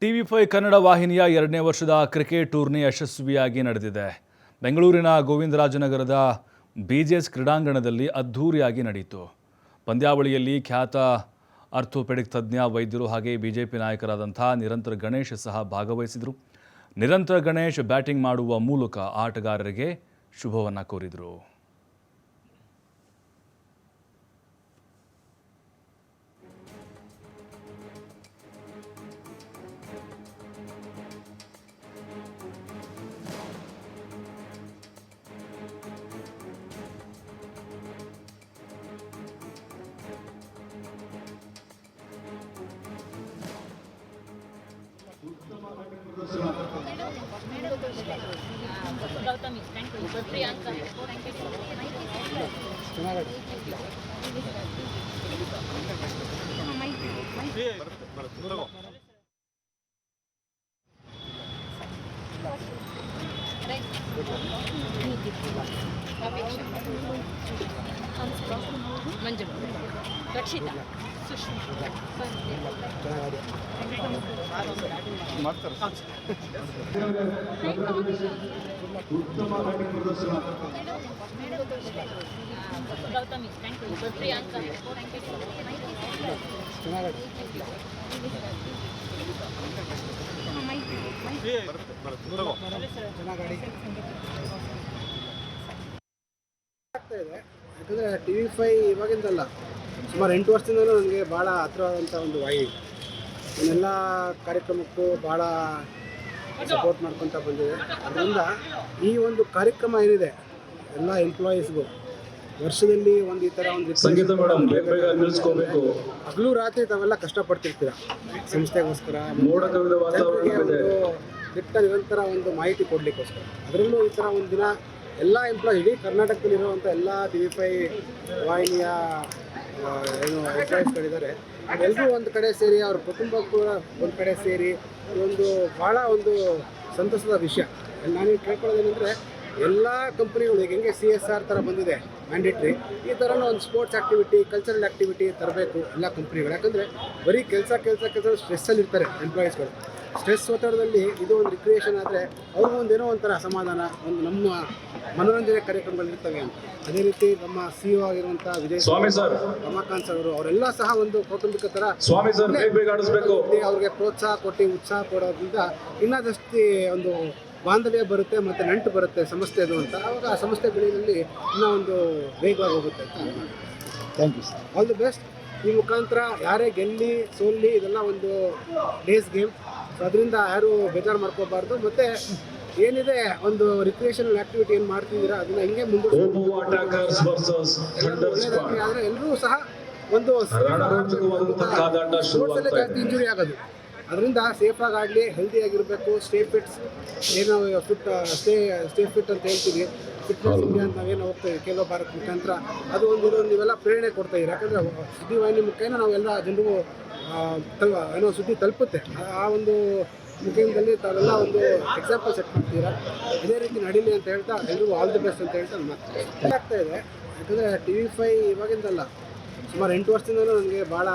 TV five Kannada ವಾಹಿನಿಯ ಎರಡನೇ ವರ್ಷದ ಕ್ರಿಕೆಟ್ ಟೂರ್ನಿ ಯಶಸ್ವಿಯಾಗಿ ನಡೆದಿದೆ. ಬೆಂಗಳೂರಿನ ಗೋವಿಂದರಾಜನಗರದ ಬಿಜೆಎಸ್ ಕ್ರೀಡಾಂಗಣದಲ್ಲಿ ಅದ್ಧೂರಿಯಾಗಿ ನಡೆಯಿತು ಪಂದ್ಯಾವಳಿಯಲ್ಲಿ ಖ್ಯಾತ ಆರ್ಥೋಪೆಡಿಕ್ ತಜ್ಞ ವೈದ್ಯರು ಹಾಗೆ ಬಿಜೆಪಿ ನಾಯಕರಾದಂಥ ನಿರಂತರ ಗಣೇಶ್ ಸಹ ಭಾಗವಹಿಸಿದರು. ನಿರಂತರ ಗಣೇಶ್ ಬ್ಯಾಟಿಂಗ್ ಮಾಡುವ ಮೂಲಕ ಆಟಗಾರರಿಗೆ ಶುಭವನ್ನು ಕೋರಿದರು. ಮಂಜು ರಕ್ಷಿತಾ. ಪ್ರದರ್ಶನ Gautami thank you Priyanka you ಆಗ್ತಾ ಇದೆ ಯಾಕಂದರೆ ಟಿ ವಿ ಫೈ ಇವಾಗಿಂದಲ್ಲ ಸುಮಾರು ಎಂಟು ವರ್ಷದಿಂದಲೂ ನನಗೆ ಭಾಳ ಹತ್ತಿರವಾದಂಥ ಒಂದು ವಾಹಿನಿ ನಾನೆಲ್ಲ ಕಾರ್ಯಕ್ರಮಕ್ಕೂ ಭಾಳ ಸಪೋರ್ಟ್ ಮಾಡ್ಕೊತ ಬಂದಿದೆ. ಅದರಿಂದ ಈ ಒಂದು ಕಾರ್ಯಕ್ರಮ ಏನಿದೆ ಎಲ್ಲ ಎಂಪ್ಲಾಯೀಸ್ಗೂ ವರ್ಷದಲ್ಲಿ ಒಂದು ಈ ಥರ ಒಂದು ಸಂಗೀತ ನಿಲ್ಲಿಸ್ಕೋಬೇಕು ಹಗಲು ರಾತ್ರಿ ತಾವೆಲ್ಲ ಕಷ್ಟಪಡ್ತಿರ್ತೀರ? ಸಂಸ್ಥೆಗೋಸ್ಕರ ದಿಟ್ಟ ನಿರಂತರ ಒಂದು ಮಾಹಿತಿ ಕೊಡಲಿಕ್ಕೋಸ್ಕರ. ಅದರಲ್ಲೂ ಈ ಥರ ಒಂದು ದಿನ ಎಲ್ಲ ಎಂಪ್ಲಾಯ್ ಇಡೀ ಕರ್ನಾಟಕದಲ್ಲಿರುವಂಥ ಎಲ್ಲ ಟಿ ವಿ ಫೈ ವಾಹಿನಿಯ ಏನು ಎಂಪ್ಲಾಯ್ಸ್ಗಳಿದ್ದಾರೆ ಎಲ್ಲರೂ ಒಂದು ಕಡೆ ಸೇರಿ, ಅವ್ರ ಕುಟುಂಬ ಕೂಡ ಒಂದು ಕಡೆ ಸೇರಿ ಒಂದು ಭಾಳ ಒಂದು ಸಂತಸದ ವಿಷಯ. ನಾನು ಕೇಳ್ಕೊಳ್ಳೋದೇನೆಂದರೆ ಎಲ್ಲ ಕಂಪ್ನಿಗಳು ಈಗ ಹೆಂಗೆ ಸಿ ಎಸ್ ಆರ್ ಥರ ಬಂದಿದೆ ಮ್ಯಾಂಡೇಟ್ರಿ ಈ ಥರನೂ ಒಂದು ಸ್ಪೋರ್ಟ್ಸ್ ಆ್ಯಕ್ಟಿವಿಟಿ ಕಲ್ಚರಲ್ ಆ್ಯಕ್ಟಿವಿಟಿ ತರಬೇಕು ಎಲ್ಲ ಕಂಪ್ನಿಗಳು. ಯಾಕಂದರೆ ಬರೀ ಕೆಲಸ ಕೆಲಸ ಕೆಲಸ ಸ್ಟ್ರೆಸ್ಸಲ್ಲಿ ಇರ್ತಾರೆ ಎಂಪ್ಲಾಯೀಸ್ಗಳು ಸ್ಟ್ರೆಸ್ ಒತ್ತಡದಲ್ಲಿ ಇದು ಒಂದು ರಿಕ್ರಿಯೇಷನ್ ಆದರೆ ಅವ್ರಿಗೂ ಒಂದು ಏನೋ ಒಂಥರ ಸಮಾಧಾನ ಒಂದು ನಮ್ಮ ಮನೋರಂಜನೆ ಕಾರ್ಯಕ್ರಮಗಳು ಇರ್ತವೆ ಅಂತ. ಅದೇ ರೀತಿ ನಮ್ಮ ಸಿ ಇ ಆಗಿರುವಂಥ ವಿಜಯ್ ಸ್ವಾಮಿ ಸರ್. ರಮಾಕಾಂತ್ ಸರ್ ಅವರು ಅವರೆಲ್ಲ ಸಹ ಒಂದು ಕೌಟುಂಬಿಕ ಥರ ಸ್ವಾಮಿ ಸರ್ ಅವ್ರಿಗೆ ಪ್ರೋತ್ಸಾಹ ಕೊಟ್ಟು ಉತ್ಸಾಹ ಕೊಡೋದ್ರಿಂದ ಇನ್ನಾದಷ್ಟು ಒಂದು ಬಾಂಧವ್ಯ ಬರುತ್ತೆ ಮತ್ತು ನಂಟು ಬರುತ್ತೆ ಸಂಸ್ಥೆದು ಅಂತ. ಆವಾಗ ಆ ಸಂಸ್ಥೆ ಬೆಳೆಯಲ್ಲಿ ಇನ್ನೂ ಒಂದು ವೇಗವಾಗಿ ಹೋಗುತ್ತೆ ಅಂತ thank you sir all the best ಈ ಮುಖಾಂತರ ಯಾರೇ ಗೆಲ್ಲಿ ಸೋಲ್ಲಿ ಇದೆಲ್ಲ ಒಂದು ಡೇಸ್ ಗೇಮ್. ಸೊ ಅದರಿಂದ ಯಾರು ಬೇಜಾರು ಮಾಡ್ಕೋಬಾರ್ದು. ಮತ್ತು ಏನಿದೆ ಒಂದು ರಿಕ್ರಿಯೇಷನಲ್ ಆ್ಯಕ್ಟಿವಿಟಿ ಏನು ಮಾಡ್ತಿದ್ದೀರಾ? ಅದನ್ನ ಹಿಂಗೆ ಮುಂದೆ ಆದರೆ ಎಲ್ಲರೂ ಸಹ ಒಂದು ಜಾಸ್ತಿ ಇಂಜುರಿ ಆಗೋದು. ಅದರಿಂದ ಸೇಫಾಗಿ ಹೆಲ್ದಿ ಹೆಲ್ದಿಯಾಗಿರಬೇಕು ಸ್ಟೇ ಫಿಟ್ಸ್ ಏನೋ ಫಿಟ್ ಸ್ಟೇ ಸ್ಟೇ ಫಿಟ್ ಅಂತ ಹೇಳ್ತೀವಿ. ಫಿಟ್ನೆಸ್ ಇಂಡಿಯಾ ಅಂತ ನಾವೇನು ಹೋಗ್ತೀವಿ ಕೆಲವು ಭಾರತ ಮುಖಾಂತರ. ಅದು ಒಂದು ನೀವೆಲ್ಲ ಪ್ರೇರಣೆ ಕೊಡ್ತಾ ಇದ್ದೀರಿ? ಯಾಕಂದರೆ ಸುದ್ದಿವಾಹಿನಿ ಮುಖೇನ ನಾವೆಲ್ಲ ಜನರು ತಲ್ ಏನೋ ಸುದ್ದಿ ತಲುಪುತ್ತೆ. ಆ- ಒಂದು ಮುಖೇನದಲ್ಲಿ ತಾವೆಲ್ಲ ಒಂದು ಎಕ್ಸಾಂಪಲ್ ಸೆಟ್ ಮಾಡ್ತೀರಾ? ಇದೇ ರೀತಿ ನಡೀಲಿ ಅಂತ ಹೇಳ್ತಾ ಎಲ್ರಿಗೂ ಆಲ್ ದಿ ಬೆಸ್ಟ್ ಅಂತ ಹೇಳ್ತಾ ಆಗ್ತಾ ಇದೆ. ಯಾಕಂದರೆ ಟಿ ವಿ ಫೈ ಇವಾಗಿಂದಲ್ಲ ಸುಮಾರು ಎಂಟು ವರ್ಷದಿಂದಲೂ ನನಗೆ ಭಾಳ